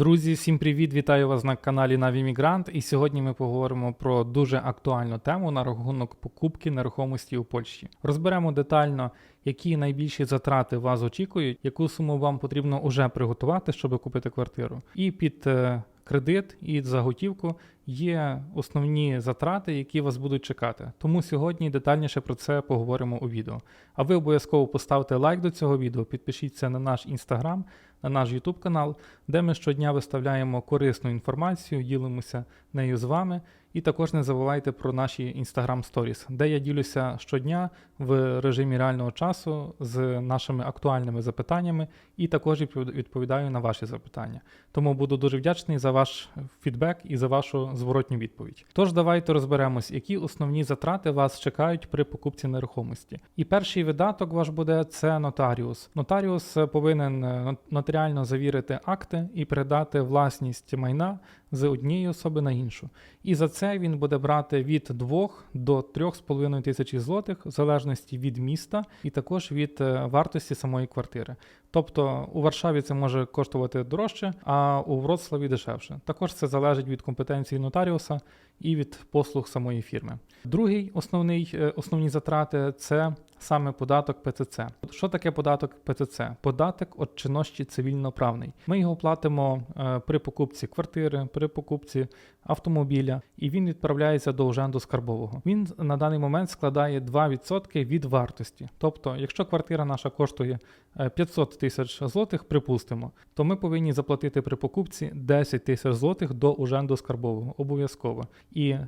Друзі, всім привіт! Вітаю вас на каналі Навімігрант. І сьогодні ми поговоримо про дуже актуальну тему на рахунок покупки нерухомості у Польщі. Розберемо детально, які найбільші затрати вас очікують, яку суму вам потрібно уже приготувати, щоб купити квартиру. І під е, кредит і за готівку є основні затрати, які вас будуть чекати. Тому сьогодні детальніше про це поговоримо у відео. А ви обов'язково поставте лайк до цього відео, підпишіться на наш інстаграм, на наш YouTube канал, де ми щодня виставляємо корисну інформацію, ділимося нею з вами. І також не забувайте про наші Instagram Stories, де я ділюся щодня в режимі реального часу з нашими актуальними запитаннями і також відпов- відповідаю на ваші запитання. Тому буду дуже вдячний за ваш фідбек і за вашу зворотню відповідь. Тож давайте розберемось, які основні затрати вас чекають при покупці нерухомості. І перший видаток ваш буде це нотаріус. Нотаріус повинен е, нотаріально завірити акти і передати власність майна з однієї особи на іншу. І за це він буде брати від 2 до 3,5 тисячі злотих, в залежності від міста і також від е, вартості самої квартири. Тобто у Варшаві це може коштувати дорожче, а у Вроцлаві дешевше. Також це залежить від компетенції нотаріуса і від послуг самої фірми. Другий основний, е, основні затрати це саме податок ПЦЦ. Що таке податок ПЦЦ? Податок від чинності цивільноправний. Ми його платимо е, при покупці квартири, при покупці автомобіля, і він відправляється до уженду скарбового. Він на даний момент складає 2% від вартості. Тобто, якщо квартира наша коштує е, 500 тисяч злотих, припустимо, то ми повинні заплатити при покупці 10 тисяч злотих до уженду скарбового обов'язково і е,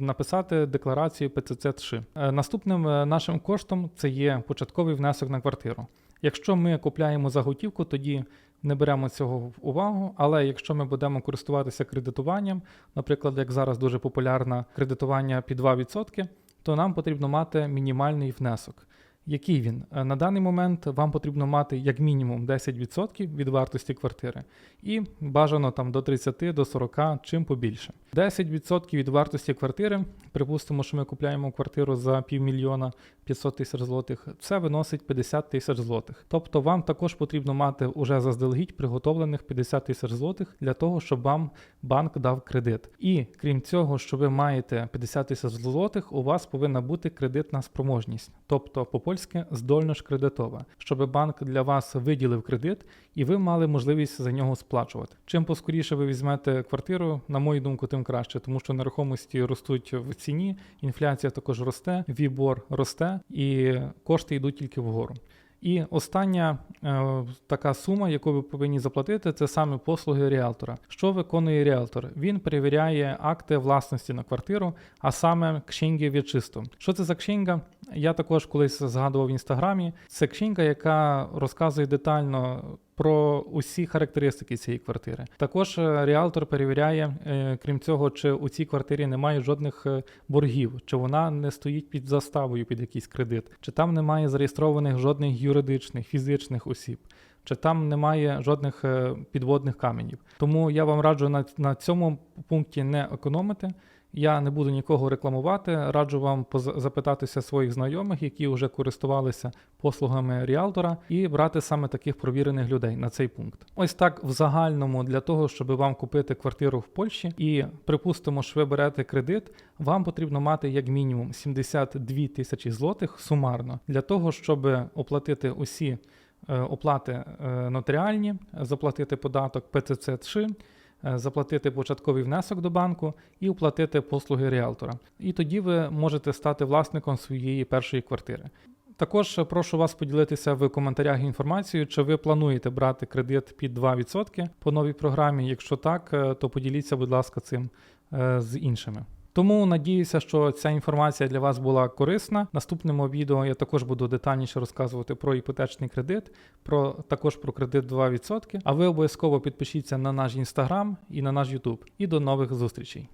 написати декларацію ПЦЦ ТШИ. Е, наступним е, нашим коштом це є початковий внесок на квартиру. Якщо ми купляємо за готівку, тоді не беремо цього в увагу. Але якщо ми будемо користуватися кредитуванням, наприклад, як зараз дуже популярне кредитування під 2%, то нам потрібно мати мінімальний внесок. Який він? Е, На даний момент вам потрібно мати як мінімум 10% від вартості квартири, і бажано там до 30 до 40, чим побільше. 10% від вартості квартири, припустимо, що ми купляємо квартиру за півмільйона 500 тисяч злотих, це виносить 50 тисяч злотих. Тобто вам також потрібно мати уже заздалегідь приготовлених 50 тисяч злотих для того, щоб вам банк дав кредит. І крім цього, що ви маєте 50 тисяч злотих, у вас повинна бути кредитна спроможність, тобто по-польськи здольność кредитова, щоб банк для вас виділив кредит і ви мали можливість за нього сплачувати. Чим поскоріше ви візьмете квартиру, на мою думку, тим краще, тому що нерухомості ростуть в ціні, інфляція також росте, вібор росте і кошти йдуть тільки вгору. І остання е, така сума, яку ви повинні заплатити, це саме послуги ріалтора. Що виконує ріалтор? Він перевіряє акти власності на квартиру, а саме кшінги відчисту. Що це за кшінга? Я також колись згадував в інстаграмі. Це кшінга, яка розказує детально. Про усі характеристики цієї квартири. Також е, ріалтор перевіряє, е, крім цього, чи у цій квартирі немає жодних е, боргів, чи вона не стоїть під заставою під якийсь кредит, чи там немає зареєстрованих жодних юридичних, фізичних осіб, чи там немає жодних підводних каменів. Тому я вам раджу на, на цьому пункті не економити. Я не буду нікого рекламувати. Раджу вам запитатися своїх знайомих, які вже користувалися послугами ріалтора, і брати саме таких провірених людей на цей пункт. Ось так в загальному для того, щоб вам купити квартиру в Польщі, і припустимо, що ви берете кредит, вам потрібно мати як мінімум 72 тисячі злотих сумарно для того, щоб оплатити усі е, оплати е, нотаріальні, заплатити податок ПЦЦ ТШИ, е, заплатити початковий внесок до банку і оплатити послуги ріалтора. І тоді ви можете стати власником своєї першої квартири. Також прошу вас поділитися в коментарях інформацією, чи ви плануєте брати кредит під 2% по новій програмі. Якщо так, е, то поділіться, будь ласка, цим е, з іншими. Тому надіюся, що ця інформація для вас була корисна. Наступному відео я також буду детальніше розказувати про іпотечний кредит, про також про кредит 2%. А ви обов'язково підпишіться на наш інстаграм і на наш Ютуб. І до нових зустрічей.